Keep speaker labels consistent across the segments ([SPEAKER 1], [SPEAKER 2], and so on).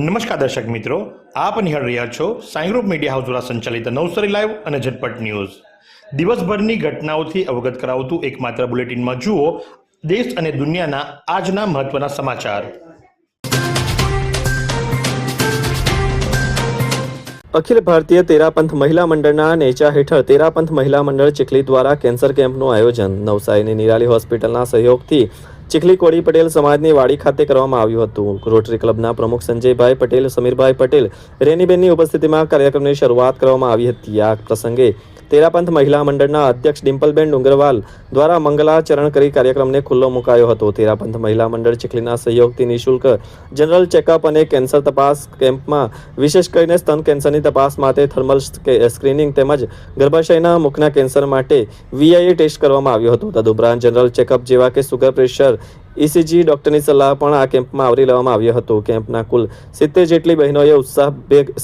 [SPEAKER 1] નમસ્કાર દર્શક મિત્રો આપ નિહાળ રહ્યા છો સાઈ ગ્રુપ મીડિયા હાઉસ દ્વારા સંચાલિત નવસારી લાઈવ અને ઝટપટ ન્યૂઝ દિવસભરની ઘટનાઓથી અવગત કરાવતું એકમાત્ર બુલેટિનમાં જુઓ દેશ અને દુનિયાના આજના મહત્વના સમાચાર
[SPEAKER 2] અખિલ ભારતીય તેરાપંથ મહિલા મંડળના નેચા હેઠળ તેરાપંથ મહિલા મંડળ ચીખલી દ્વારા કેન્સર કેમ્પનું આયોજન નવસારીની નિરાલી હોસ્પિટલના સહયોગથી ચીખલી કોળી પટેલ સમાજની વાડી ખાતે કરવામાં આવ્યું હતું રોટરી ક્લબના પ્રમુખ સંજયભાઈ પટેલ સમીરભાઈ પટેલ રેનીબેનની ઉપસ્થિતિમાં કાર્યક્રમની શરૂઆત કરવામાં આવી હતી આ પ્રસંગે તેરાપંથ મહિલા મંડળના અધ્યક્ષ ડિમ્પલબેન ડુંગરવાલ દ્વારા મંગલાચરણ કરી કાર્યક્રમને ખુલ્લો મુકાયો હતો તેરાપંથ મહિલા મંડળ ચીખલીના સહયોગથી નિઃશુલ્ક જનરલ ચેકઅપ અને કેન્સર તપાસ કેમ્પમાં વિશેષ કરીને સ્તન કેન્સરની તપાસ માટે થર્મલ સ્ક્રીનિંગ તેમજ ગર્ભાશયના મુખના કેન્સર માટે વીઆઈએ ટેસ્ટ કરવામાં આવ્યો હતો તદુપરાંત જનરલ ચેકઅપ જેવા કે સુગર પ્રેશર ઈસીજી ડોક્ટરની સલાહ પણ આ કેમ્પમાં આવરી લેવામાં આવ્યો હતો કેમ્પના કુલ સિત્તેર જેટલી બહેનોએ ઉત્સાહ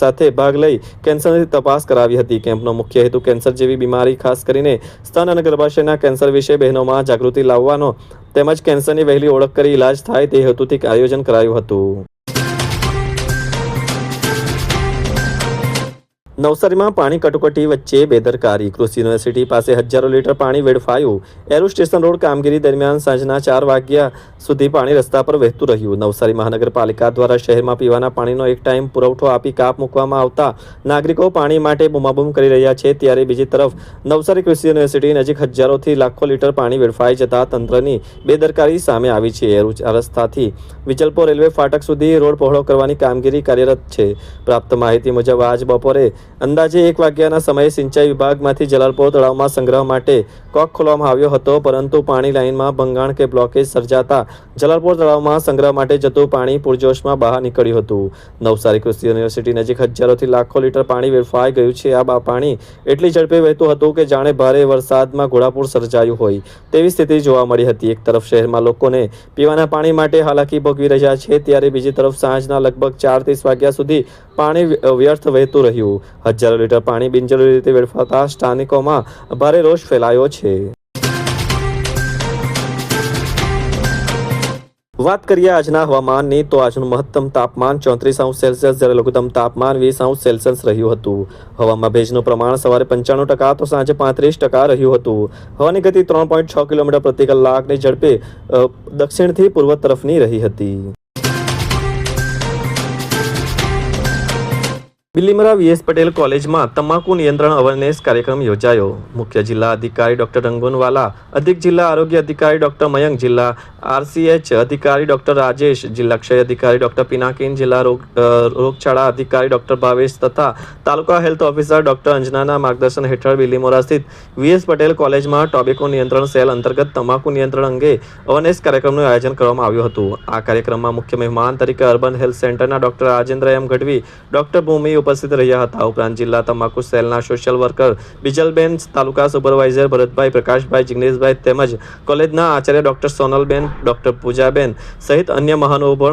[SPEAKER 2] સાથે ભાગ લઈ કેન્સરની તપાસ કરાવી હતી કેમ્પનો મુખ્ય હેતુ કેન્સર જેવી બીમારી ખાસ કરીને સ્તન અને ગર્ભાશયના કેન્સર વિશે બહેનોમાં જાગૃતિ લાવવાનો તેમજ કેન્સરની વહેલી ઓળખ કરી ઇલાજ થાય તે હેતુથી આયોજન કરાયું હતું
[SPEAKER 3] નવસારીમાં પાણી કટોકટી વચ્ચે બેદરકારી કૃષિ યુનિવર્સિટી પાસે હજારો લીટર પાણી વેડફાયું એરો સ્ટેશન રોડ કામગીરી દરમિયાન સાંજના ચાર વાગ્યા સુધી પાણી રસ્તા પર વહેતું રહ્યું નવસારી મહાનગરપાલિકા દ્વારા શહેરમાં પીવાના પાણીનો એક ટાઈમ પુરવઠો આપી કાપ મૂકવામાં આવતા નાગરિકો પાણી માટે બૂમાબૂમ કરી રહ્યા છે ત્યારે બીજી તરફ નવસારી કૃષિ યુનિવર્સિટી નજીક હજારોથી લાખો લીટર પાણી વેડફાઈ જતા તંત્રની બેદરકારી સામે આવી છે એરુ રસ્તાથી વિજલપોર રેલવે ફાટક સુધી રોડ પહોળો કરવાની કામગીરી કાર્યરત છે પ્રાપ્ત માહિતી મુજબ આજ બપોરે અંદાજે એક વાગ્યાના સમયે સિંચાઈ વિભાગમાંથી જલાલપોર તળાવમાં સંગ્રહ માટે કોક ખોલવામાં આવ્યો હતો પરંતુ પાણી લાઇનમાં ભંગાણ કે બ્લોકેજ સર્જાતા જલાલપોર તળાવમાં સંગ્રહ માટે જતું પાણી પૂરજોશમાં બહાર નીકળ્યું હતું નવસારી કૃષિ યુનિવર્સિટી નજીક હજારોથી લાખો લીટર પાણી વેડફાઈ ગયું છે આ પાણી એટલી ઝડપે વહેતું હતું કે જાણે ભારે વરસાદમાં ઘોડાપૂર સર્જાયું હોય તેવી સ્થિતિ જોવા મળી હતી એક તરફ શહેરમાં લોકોને પીવાના પાણી માટે હાલાકી ભોગવી રહ્યા છે ત્યારે બીજી તરફ સાંજના લગભગ ચાર ત્રીસ વાગ્યા સુધી પાણી વ્યર્થ વહેતું રહ્યું હજારો લીટર પાણી બિનજરૂરી રીતે વેડફાતા સ્થાનિકોમાં ભારે રોષ ફેલાયો છે
[SPEAKER 4] વાત કરીએ આજના હવામાનની તો આજનું મહત્તમ તાપમાન ચોત્રીસ અંશ સેલ્સિયસ જ્યારે લઘુત્તમ તાપમાન વીસ અંશ સેલ્સિયસ રહ્યું હતું હવામાં ભેજનું પ્રમાણ સવારે પંચાણું ટકા તો સાંજે પાંત્રીસ ટકા રહ્યું હતું હવાની ગતિ ત્રણ પોઈન્ટ છ કિલોમીટર પ્રતિ કલાકની ઝડપે દક્ષિણથી પૂર્વ તરફની રહી હતી
[SPEAKER 5] બિલીમરા વીએસ પટેલ કોલેજમાં તમાકુ નિયંત્રણ અવેરનેસ કાર્યક્રમ યોજાયો મુખ્ય જિલ્લા અધિકારી ડોક્ટર રંગોનવાલા અધિક જિલ્લા આરોગ્ય અધિકારી ડોક્ટર મયંક જિલ્લા આરસીએચ અધિકારી ડોક્ટર રાજેશ જિલ્લા ક્ષય અધિકારી ડોક્ટર પિનાકીન જિલ્લા રોગ રોગચાળા અધિકારી ડોક્ટર ભાવેશ તથા તાલુકા હેલ્થ ઓફિસર ડોક્ટર અંજનાના માર્ગદર્શન હેઠળ બિલીમોરા સ્થિત વીએસ પટેલ કોલેજમાં ટોબેકો નિયંત્રણ સેલ અંતર્ગત તમાકુ નિયંત્રણ અંગે અવેરનેસ કાર્યક્રમનું આયોજન કરવામાં આવ્યું હતું આ કાર્યક્રમમાં મુખ્ય મહેમાન તરીકે અર્બન હેલ્થ સેન્ટરના doctor Rajendra M Gadhvi doctor Bhumi ઉપસ્થિત રહ્યા હતા ઉપરાંત જિલ્લા તમાકુ સેલના social worker Bijalben taluka supervisor Bharatbhai Prakashbhai Jigneshbhai તેમજ કોલેજના આચાર્ય ડોક્ટર સોનલબેન ડોક્ટર પૂજાબેન સહિત અન્ય મહાનુભવ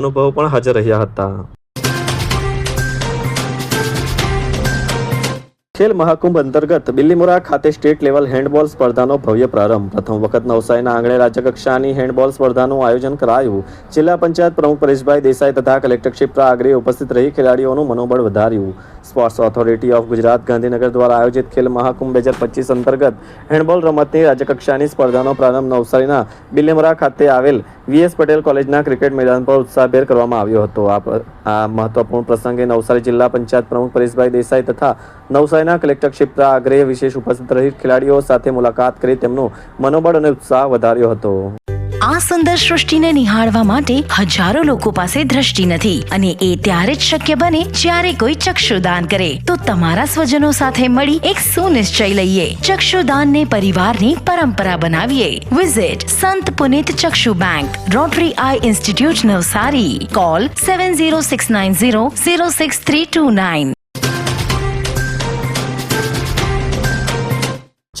[SPEAKER 5] અનુભવો પણ હાજર રહ્યા હતા
[SPEAKER 6] ખેલ મહાકુંભ અંતર્ગત બિલ્લીમોરા ખાતે સ્ટેટ લેવલ હેન્ડબોલ સ્પર્ધાનો ભવ્ય પ્રારંભ પ્રથમ વખત નવસારીના આંગણે રાજ્યકક્ષાની હેન્ડબોલ સ્પર્ધાનું આયોજન કરાયું જિલ્લા પંચાયત પ્રમુખ પરેશભાઈ દેસાઈ તથા કલેક્ટર ક્ષિપ્રા આગરે ઉપસ્થિત રહી ખેલાડીઓનું મનોબળ વધાર્યું sports authority of Gujarat Gandhinagar દ્વારા આયોજિત ખેલ મહાકુંભ બે હજાર પચીસ અંતર્ગત હેન્ડબોલ રમતની રાજ્યકક્ષાની સ્પર્ધાનો પ્રારંભ નવસારીના બિલ્લીમોરા ખાતે આવેલ વીએસ પટેલ કોલેજના ક્રિકેટ મેદાન પર ઉત્સાહભેર કરવામાં આવ્યો હતો આ મહત્વપૂર્ણ પ્રસંગે નવસારી જિલ્લા પંચાયત પ્રમુખ પરેશભાઈ દેસાઈ તથા નવસારીના જિલ્લાના કલેક્ટર ક્ષિપ્રા આગ્રેય વિશેષ ઉપસ્થિત રહી ખેલાડીઓ સાથે મુલાકાત કરી તેમનો મનોબળ અને ઉત્સાહ વધાર્યો હતો
[SPEAKER 7] આ સુંદર સૃષ્ટિને નિહાળવા માટે હજારો લોકો પાસે દ્રષ્ટિ નથી અને એ ત્યારે જ શક્ય બને જ્યારે કોઈ ચક્ષુદાન કરે તો તમારા સ્વજનો સાથે મળી એક સુનિશ્ચય લઈએ ચક્ષુદાનને પરિવારની પરંપરા બનાવીએ visit Sant Punit Chakshu bank rotary eye institute Navsari call seven zero six nine zero zero six three two nine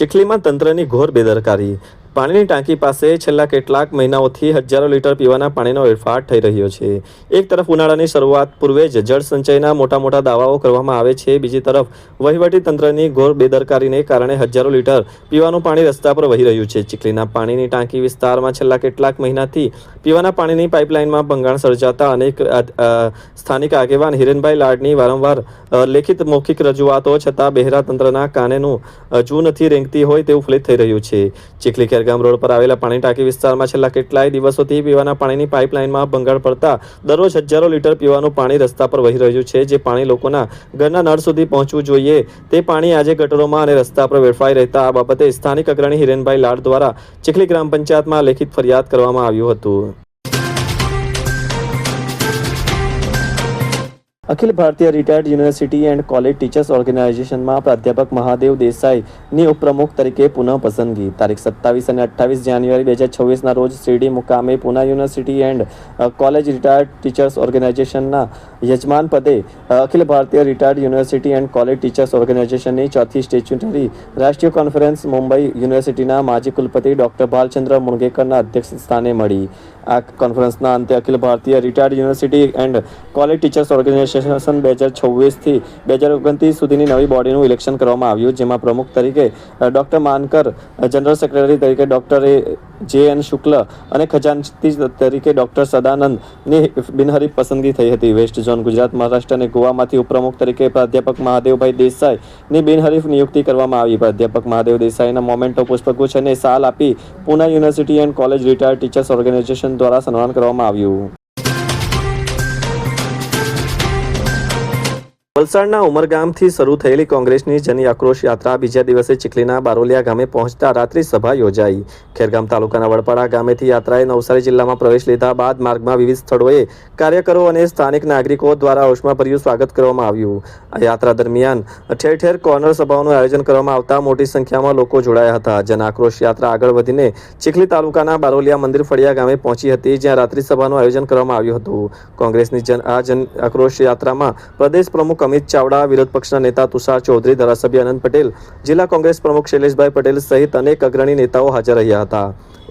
[SPEAKER 8] ચીખલીમાં તંત્રની ઘોર બેદરકારી પાણીની ટાંકી પાસે છેલ્લા કેટલાક મહિનાઓથી હજારો લીટર પીવાના પાણીનો વેરફાટ થઈ રહ્યો છે એક તરફ ઉનાળાની શરૂઆત પૂર્વે જ જળ સંચયના મોટા મોટા દાવાઓ કરવામાં આવે છે બીજી તરફ વહીવટી તંત્રની ઘોર બેદરકારીને કારણે હજારો લીટર પીવાનું પાણી રસ્તા પર વહી રહ્યું છે ચીખલીના પાણીની ટાંકી વિસ્તારમાં છેલ્લા કેટલાક મહિનાથી પીવાના પાણીની પાઇપલાઇનમાં ભંગાણ સર્જાતા અનેક સ્થાનિક આગેવાન હિરેનભાઈ લાડની વારંવાર લેખિત મૌખિક રજૂઆતો છતાં બહેરા તંત્રના કાનેનું જૂ નથી રેંગતી હોય તેવું ફલિત થઈ રહ્યું છે ચીખલી ખેરગામ રોડ પર આવેલા પાણી ટાંકી વિસ્તારમાં છેલ્લા કેટલાય દિવસોથી પીવાના પાણીની પાઇપલાઇનમાં ભંગાણ પડતા દરરોજ હજારો લીટર પીવાનું પાણી રસ્તા પર વહી રહ્યું છે જે પાણી લોકોના ઘરના નળ સુધી પહોંચવું જોઈએ તે પાણી આજે ગટરોમાં અને રસ્તા પર વેડફાઈ રહેતા આ બાબતે સ્થાનિક અગ્રણી હિરેનભાઈ લાડ દ્વારા ચીખલી ગ્રામ પંચાયતમાં લેખિત ફરિયાદ કરવામાં આવ્યું હતું
[SPEAKER 9] Akhil Bharatiya retired university and college teachers ઓર્ગેનાઇઝેશનમાં પ્રાધ્યાપક મહાદેવ દેસાઈની ઉપપ્રમુખ તરીકે પુનઃ પસંદગી તારીખ સત્તાવીસ અને અઠ્ઠાવીસ જાન્યુઆરી બે હજાર છવ્વીસના રોજ શિરડી મુકામે Pune university and college retired teachers ઓર્ગેનાઇઝેશનના યજમાન પદે Akhil Bharatiya retired university and college teachers ઓર્ગેનાઇઝેશનની ચોથી સ્ટેચ્યુટરી રાષ્ટ્રીય કોન્ફરન્સ મુંબઈ યુનિવર્સિટીના માજી કુલપતિ ડોક્ટર ભાલચંદ્ર મુણગેકરના અધ્યક્ષ સ્થાને મળી આ કોન્ફરન્સના અંતે Akhil Bharatiya retired university and college teachers organisation session બે હજાર છવ્વીસથી બે હજાર ઓગણત્રીસ સુધીની નવી બોડીનું ઇલેક્શન કરવામાં આવ્યું જેમાં પ્રમુખ તરીકે ડૉક્ટર માનકર જનરલ સેક્રેટરી તરીકે ડૉક્ટર જે એન શુક્લ અને ખજાનતી તરીકે ડૉક્ટર સદાનંદની બિનહરીફ પસંદગી થઈ હતી વેસ્ટ ઝોન ગુજરાત મહારાષ્ટ્ર અને ગોવામાંથી ઉપપ્રમુખ તરીકે પ્રાધ્યાપક મહાદેવભાઈ દેસાઈની બિનહરીફ નિયુક્તિ કરવામાં આવી પ્રાધ્યાપક મહાદેવ દેસાઈના મોમેન્ટો પુષ્પગુચ્છ અને સાલ આપી Pune university and college retired teachers organisation દ્વારા સન્માન કરવામાં આવ્યું
[SPEAKER 10] વલસાડના ઉમરગામથી શરૂ થયેલી કોંગ્રેસની જની આક્રોશ યાત્રા બીજા દિવસે ચીખલીના બારોલિયા ગામે પહોંચતા રાત્રિ સભા યોજાઈ ખેરગામ તાલુકાના વડપાડા ગામેથી યાત્રાએ નવસારી જિલ્લામાં પ્રવેશ લીધા બાદ માર્ગમાં વિવિધ સ્થળોએ કાર્યકરો અને સ્થાનિક નાગરિકો દ્વારા ઉષ્માભર્યું સ્વાગત કરવામાં આવ્યું આ યાત્રા દરમિયાન ઠેર ઠેર કોર્નર સભાઓનું આયોજન કરવામાં આવતા મોટી સંખ્યામાં લોકો જોડાયા હતા જન આક્રોશ યાત્રા આગળ વધીને ચીખલી તાલુકાના બારોલિયા મંદિર ફળિયા ગામે પહોંચી હતી જ્યાં રાત્રિ સભાનું આયોજન કરવામાં આવ્યું હતું કોંગ્રેસની જન આ જન આક્રોશ યાત્રામાં પ્રદેશ પ્રમુખ અમિત ચાવડા વિરોધ પક્ષના નેતા તુષાર ચૌધરી ધારાસભ્ય અનંત પટેલ જિલ્લા કોંગ્રેસ પ્રમુખ શૈલેષભાઈ પટેલ સહિત અનેક અગ્રણી નેતાઓ હાજર રહ્યા હતા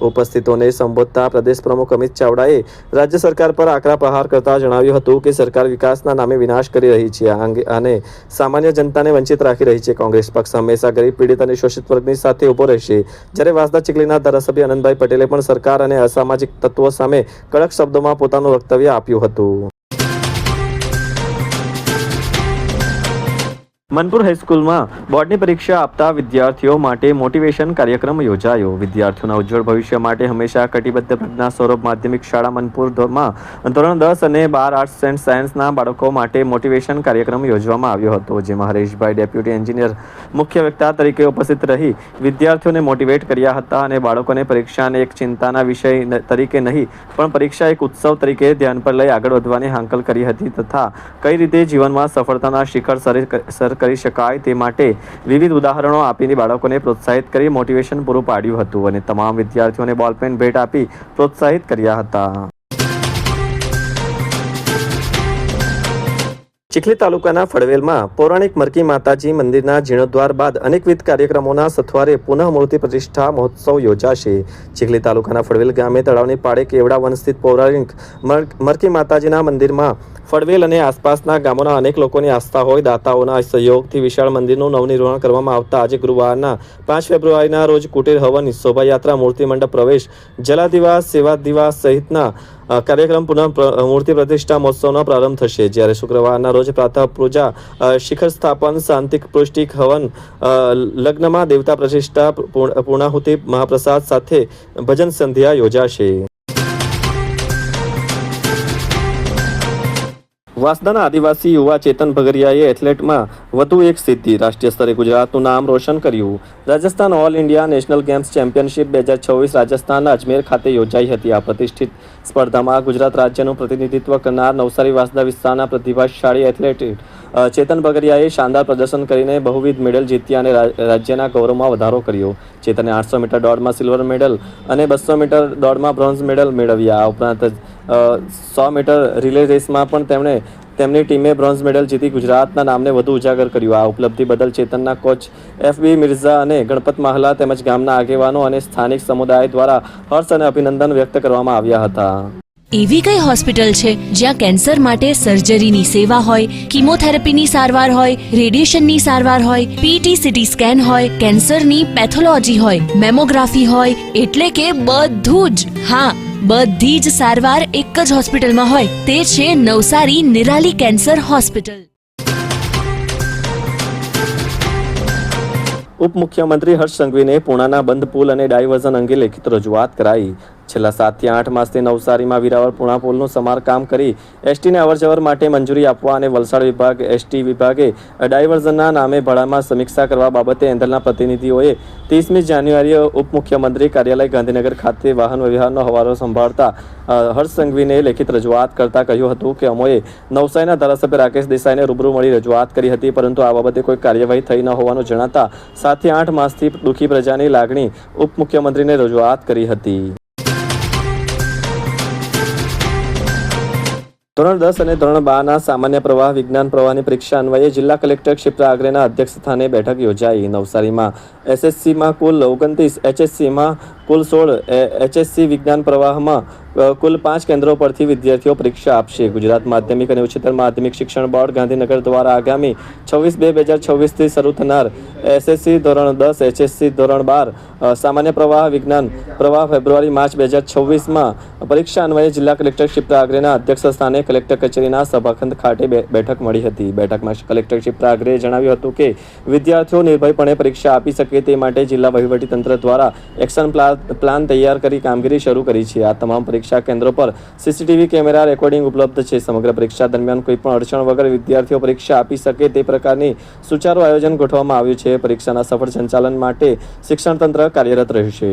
[SPEAKER 10] ઉપસ્થિતોને સંબોધતા પ્રદેશ પ્રમુખ અમિત ચાવડાએ રાજ્ય સરકાર પર આકરા પ્રહાર કરતા જણાવ્યું હતું કે સરકાર વિકાસના નામે વિનાશ કરી રહી છે અને સામાન્ય જનતાને વંચિત રાખી રહી છે કોંગ્રેસ પક્ષ હંમેશા ગરીબ પીડિત અને શોષિત વર્ગની સાથે ઊભો રહેશે જ્યારે વાંસદા ચીખલીના ધારાસભ્ય આનંદભાઈ પટેલે પણ સરકાર અને અસામાજિક તત્વો સામે કડક શબ્દોમાં પોતાનું વક્તવ્ય આપ્યું હતું
[SPEAKER 11] મનપુર હાઈસ્કૂલમાં બોર્ડની પરીક્ષા આપતા વિદ્યાર્થીઓ માટે મોટિવેશન કાર્યક્રમ યોજાયો વિદ્યાર્થીઓના ઉજ્જવળ ભવિષ્ય માટે હંમેશા કટિબદ્ધ પ્રજ્ઞા સ્વરૂપ માધ્યમિક શાળા મનપુરમાં ધોરણ દસ અને બાર આર્ટ્સ એન્ડ સાયન્સના બાળકો માટે મોટિવેશન કાર્યક્રમ યોજવામાં આવ્યો હતો જેમાં હરેશભાઈ ડેપ્યુટી એન્જિનિયર મુખ્ય વક્તા તરીકે ઉપસ્થિત રહી વિદ્યાર્થીઓને મોટિવેટ કર્યા હતા અને બાળકોને પરીક્ષાને એક ચિંતાના વિષય તરીકે નહીં પણ પરીક્ષા એક ઉત્સવ તરીકે ધ્યાન પર લઈ આગળ વધવાની હાંકલ કરી હતી તથા કઈ રીતે જીવનમાં સફળતાના શિખર સર કરી શકાય તે માટે વિવિધ ઉદાહરણો આપીને બાળકોને પ્રોત્સાહિત કરી મોટિવેશન પૂરું પાડ્યું હતું અને તમામ વિદ્યાર્થીઓને બોલપેન ભેટ આપી પ્રોત્સાહિત કર્યા હતા
[SPEAKER 12] ચીખલી તાલુકાના ફળવેલમાં પૌરાણિક મરકી માતાજી મંદિરના જીર્ણોદ્વાર બાદ અનેકવિધ કાર્યક્રમોના સથવારે પુનઃમૂર્તિ પ્રતિષ્ઠા મહોત્સવ યોજાશે ચીખલી તાલુકાના ફળવેલ ગામે તળાવની પાડે કેવડા વન સ્થિત પૌરાણિક મરકી માતાજીના મંદિરમાં ફળવેલ અને આસપાસના ગામોના અનેક લોકોની આસ્થા હોય દાતાઓના સહયોગથી વિશાળ મંદિરનું નવનિર્માણ કરવામાં આવતા આજે ગુરુવારના પાંચ ફેબ્રુઆરીના રોજ કુટીર હવન શોભાયાત્રા મૂર્તિ મંડપ પ્રવેશ જલાદિવાસ દિવાસ સહિતના કાર્યક્રમ પુનઃ મૂર્તિ પ્રતિષ્ઠા મહોત્સવનો પ્રારંભ થશે જ્યારે શુક્રવારના રોજ પ્રાતઃ પૂજા શિખર સ્થાપન શાંતિક પૃષ્ટિક હવન લગ્નમાં દેવતા પ્રતિષ્ઠા પૂર્ણાહુતિ મહાપ્રસાદ સાથે ભજન સંધ્યા યોજાશે
[SPEAKER 13] વાસદાના આદિવાસી યુવા ચેતન ભગરિયાએ એથ્લેટમાં વધુ એક સિદ્ધિ રાષ્ટ્રીય સ્તરે ગુજરાતનું નામ રોશન કર્યું Rajasthan all India national games championship બે હજાર છવ્વીસ રાજસ્થાનના અજમેર ખાતે યોજાઈ હતી આ પ્રતિષ્ઠિત સ્પર્ધામાં ગુજરાત રાજ્યનું પ્રતિનિધિત્વ કરનાર નવસારી વાસદા વિસ્તારના પ્રતિભાશાળી એથ્લેટ ચેતન બગરિયાએ શાનદાર પ્રદર્શન કરીને બહુવિધ મેડલ જીત્યા અને રાજ્યના ગૌરવમાં વધારો કર્યો ચેતને આઠસો મીટર દોડમાં સિલ્વર મેડલ અને બસો મીટર દોડમાં બ્રોન્ઝ મેડલ મેળવ્યા આ ઉપરાંત સો મીટર રિલે રેસમાં પણ તેમણે તેમની ટીમે બ્રોન્ઝ મેડલ જીતી ગુજરાતના નામને વધુ ઉજાગર કર્યું આ ઉપલબ્ધિ બદલ ચેતનના કોચ એફબી મિર્ઝા અને ગણપત માહલા તેમજ ગામના આગેવાનો અને સ્થાનિક સમુદાય દ્વારા હર્ષ અને અભિનંદન વ્યક્ત કરવામાં આવ્યા હતા
[SPEAKER 14] એવી કઈ હોસ્પિટલ છે જ્યાં કેન્સર માટે સર્જરીની સેવા હોય કિમોથેરાપીની સારવાર હોય રેડિયેશનની સારવાર હોય પીટી સીટી સ્કેન હોય કેન્સરની પેથોલોજી હોય મેમોગ્રાફી હોય એટલે કે બધું જ હા બધી જ સારવાર એક જ હોસ્પિટલમાં હોય તે છે નવસારી નિરાલી કેન્સર હોસ્પિટલ
[SPEAKER 15] ઉપમુખ્યમંત્રી હર્ષ સંઘવીને પૂણાના બંધ પુલ અને ડાયવર્ઝન અંગે લેખિત રજૂઆત કરાઈ છેલ્લા સાતથી આઠ માસથી નવસારીમાં વિરાવળ પૂણા પુલનું સમારકામ કરી એસટીને અવરજવર માટે મંજૂરી આપવા અને વલસાડ વિભાગ એસટી વિભાગે ડાયવર્ઝનના નામે ભાડામાં સમીક્ષા કરવા બાબતે એંધલના પ્રતિનિધિઓએ ત્રીસમી જાન્યુઆરીએ ઉપમુખ્યમંત્રી કાર્યાલય ગાંધીનગર ખાતે વાહન વ્યવહારનો હવાલો સંભાળતા હર્ષ સંઘવીને લેખિત રજૂઆત કરતાં કહ્યું હતું કે અમોએ નવસારીના ધારાસભ્ય રાકેશ દેસાઈને રૂબરૂ મળી રજૂઆત કરી હતી પરંતુ આ બાબતે કોઈ કાર્યવાહી થઈ ન હોવાનું જણાતા સાતથી આઠ માસથી દુઃખી પ્રજાની લાગણી ઉપમુખ્યમંત્રીને રજૂઆત કરી હતી
[SPEAKER 16] ધોરણ દસ અને ધોરણ બારના સામાન્ય પ્રવાહ વિજ્ઞાન પ્રવાહની પરીક્ષા અન્વયે જિલ્લા કલેક્ટર ક્ષિપ્રા આગ્રેના અધ્યક્ષ સ્થાને બેઠક યોજાઈ નવસારીમાં એસએસસીમાં કુલ ઓગણત્રીસ એચએસસીમાં કુલ સોળ એચએસસી વિજ્ઞાન પ્રવાહમાં કુલ પાંચ કેન્દ્રો પરથી વિદ્યાર્થીઓ પરીક્ષા આપશે ગુજરાત માધ્યમિક અને ઉચ્ચતર માધ્યમિક શિક્ષણ બોર્ડ ગાંધીનગર દ્વારા આગામી છવ્વીસ બે બે હજાર છવ્વીસથી શરૂ થનાર એસએસસી ધોરણ દસ એચએસસી ધોરણ બાર સામાન્ય પ્રવાહ વિજ્ઞાન પ્રવાહ ફેબ્રુઆરી માર્ચ બે હજાર છવ્વીસમાં પરીક્ષા અન્વયે જિલ્લા કલેક્ટર શિપ્રા આગ્રેના અધ્યક્ષ સ્થાને કલેક્ટર કચેરીના સભાખંડ ખાતે બેઠક મળી હતી બેઠકમાં કલેક્ટર શિપ્રા આગ્રેએ જણાવ્યું હતું કે વિદ્યાર્થીઓ નિર્ભયપણે પરીક્ષા આપી શકે તે માટે જિલ્લા વહીવટીતંત્ર દ્વારા એક્શન પ્લાન પ્લાન તૈયાર કરી કામગીરી શરૂ કરી છે આ તમામ પરીક્ષા કેન્દ્રો પર સીસીટીવી કેમેરા રેકોર્ડિંગ ઉપલબ્ધ છે સમગ્ર પરીક્ષા દરમિયાન કોઈપણ અડચણ વગર વિદ્યાર્થીઓ પરીક્ષા આપી શકે તે પ્રકારની સુચારુ આયોજન ગોઠવવામાં આવ્યું છે પરીક્ષાના સફળ સંચાલન માટે શિક્ષણ તંત્ર કાર્યરત રહ્યું છે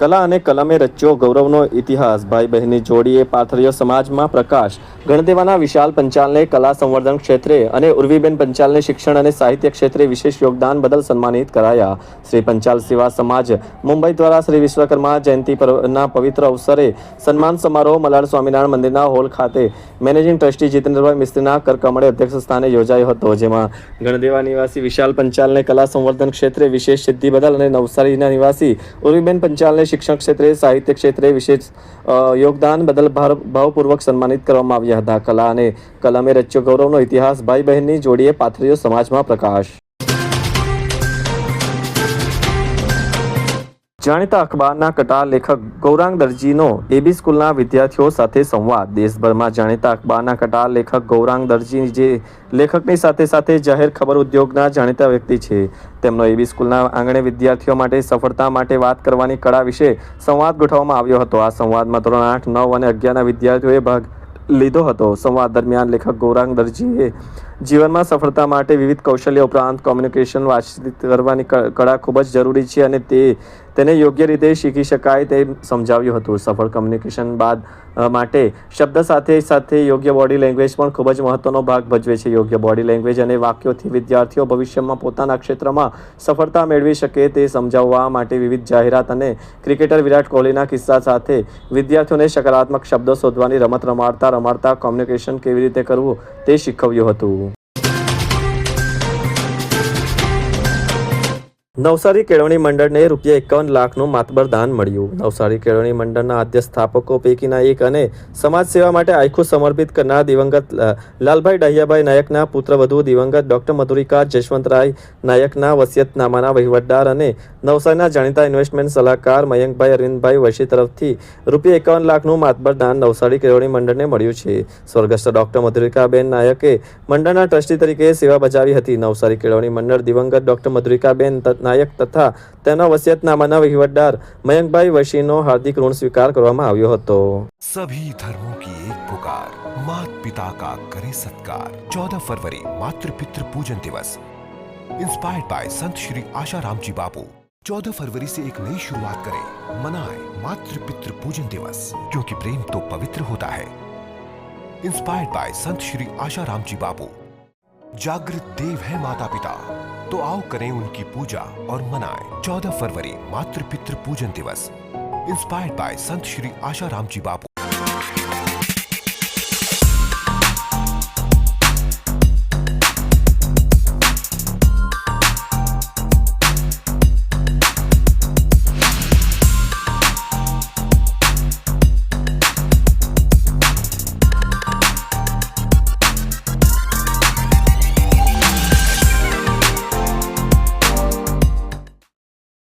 [SPEAKER 17] કલા અને કલમે રચ્યો ગૌરવનો ઇતિહાસ ભાઈ બહેનની જોડીએ પાથર્યો સમાજમાં પ્રકાશ ગણદેવાના વિશાલ પંચાલને કલા સંવર્ધન ક્ષેત્રે અને ઉર્વીબેન પંચાલને શિક્ષણ અને સાહિત્ય ક્ષેત્રે વિશેષ યોગદાન બદલ સન્માનિત કરાયા શ્રી પંચાલ સેવા સમાજ મુંબઈ દ્વારા શ્રી વિશ્વકર્મા જયંતિ પર્વના પવિત્ર અવસરે સન્માન સમારોહ મલાડ સ્વામિનારાયણ મંદિરના હોલ ખાતે મેનેજિંગ ટ્રસ્ટી જીતેન્દ્રભાઈ મિસ્ત્રીના કરકમળે અધ્યક્ષ સ્થાને યોજાયો હતો જેમાં ગણદેવા નિવાસી વિશાલ પંચાલને કલા સંવર્ધન ક્ષેત્રે વિશેષ સિદ્ધિ બદલ અને નવસારીના નિવાસી ઉર્વીબેન પંચાલને શિક્ષણ ક્ષેત્રે સાહિત્ય ક્ષેત્રે વિશેષ યોગદાન બદલ ભાવપૂર્વક સન્માનિત કરવામાં આવ્યા હતા કલા અને કલામે રચ્યો ગૌરવનો ઇતિહાસ ભાઈ બહેનની જોડીએ પાથર્યો સમાજમાં પ્રકાશ
[SPEAKER 18] જાણીતા અખબારના કટાર લેખક ગૌરાંગ દરજીનો એબી સ્કૂલના વિદ્યાર્થીઓ સાથે સંવાદ દેશભરમાં જાણીતા અખબારના કટાર લેખક ગૌરાંગ દરજી જે લેખકની સાથે સાથે જાહેર ખબર ઉદ્યોગના જાણીતા વ્યક્તિ છે તેમનો એબી સ્કૂલના આંગણે વિદ્યાર્થીઓ માટે સફળતા માટે વાત કરવાની કળા વિશે સંવાદ ગોઠવવામાં આવ્યો હતો આ સંવાદમાં ધોરણ આઠ નવ અને અગિયારના વિદ્યાર્થીઓએ ભાગ લીધો હતો સંવાદ દરમિયાન લેખક ગૌરાંગ દરજીએ જીવનમાં સફળતા માટે વિવિધ કૌશલ્ય ઉપરાંત કોમ્યુનિકેશન વાતચીત કરવાની કળા ખૂબ જ જરૂરી છે અને તે તેને યોગ્ય રીતે શીખી શકાય તે સમજાવ્યું હતું સફળ કમ્યુનિકેશન બાદ માટે શબ્દ સાથે સાથે યોગ્ય બોડી લેંગ્વેજ પણ ખૂબ જ મહત્વનો ભાગ ભજવે છે યોગ્ય બોડી લેંગ્વેજ અને વાક્યોથી વિદ્યાર્થીઓ ભવિષ્યમાં પોતાના ક્ષેત્રમાં સફળતા મેળવી શકે તે સમજાવવા માટે વિવિધ જાહેરાત અને ક્રિકેટર વિરાટ કોહલીના કિસ્સા સાથે વિદ્યાર્થીઓને સકારાત્મક શબ્દો શોધવાની રમત રમાડતા રમાડતા કોમ્યુનિકેશન કેવી રીતે કરવું તે શીખવ્યું હતું
[SPEAKER 19] નવસારી કેળવણી મંડળને રૂપિયા એકાવન લાખનું માતબર દાન મળ્યું નવસારી કેળવણી મંડળના આદ્ય સ્થાપકો પૈકીના એક અને સમાજ સેવા માટે આખું સમર્પિત કરનાર દિવંગત લાલભાઈ ડહિયાભાઈ નાયકના પુત્રવધુ દિવંગત ડોક્ટર મધુરિકા જશવંતરાય નાયકના વસિયતનામાના વહીવટદાર અને નવસારીના જાણીતા ઇન્વેસ્ટમેન્ટ સલાહકાર મયંકભાઈ અરવિંદભાઈ વશી તરફથી રૂપિયા એકાવન લાખનું માતબર દાન નવસારી કેળવણી મંડળને મળ્યું છે સ્વર્ગસ્થ ડોક્ટર મધુરિકાબેન નાયકે મંડળના ટ્રસ્ટી તરીકે સેવા બજાવી હતી નવસારી કેળવણી મંડળ દિવંગત ડોક્ટર મધુરિકાબેન नायक નાયક તથા તેના વસિયતનામાના वहीवटदार मयंक भाई वशी नो हार्दिक ऋण स्वीकार कर
[SPEAKER 20] सभी ધર્મો की एक पुकार मात पिता का करे सत्कार 14 फरवरी मातृ पितृ पूजन दिवस इंस्पायर्ड बाय संत श्री आशा राम जी बाबू चौदह फरवरी से एक नई शुरुआत करें मनाएं मातृ पितृ पूजन दिवस क्योंकि प्रेम तो पवित्र होता है इंस्पायर्ड बाय संत श्री आशा राम जी बाबू जागृत देव है माता पिता तो आओ करें उनकी पूजा और मनाएं 14 फरवरी मातृ पितृ पूजन दिवस इंस्पायर्ड बाय संत श्री आशा राम जी बापू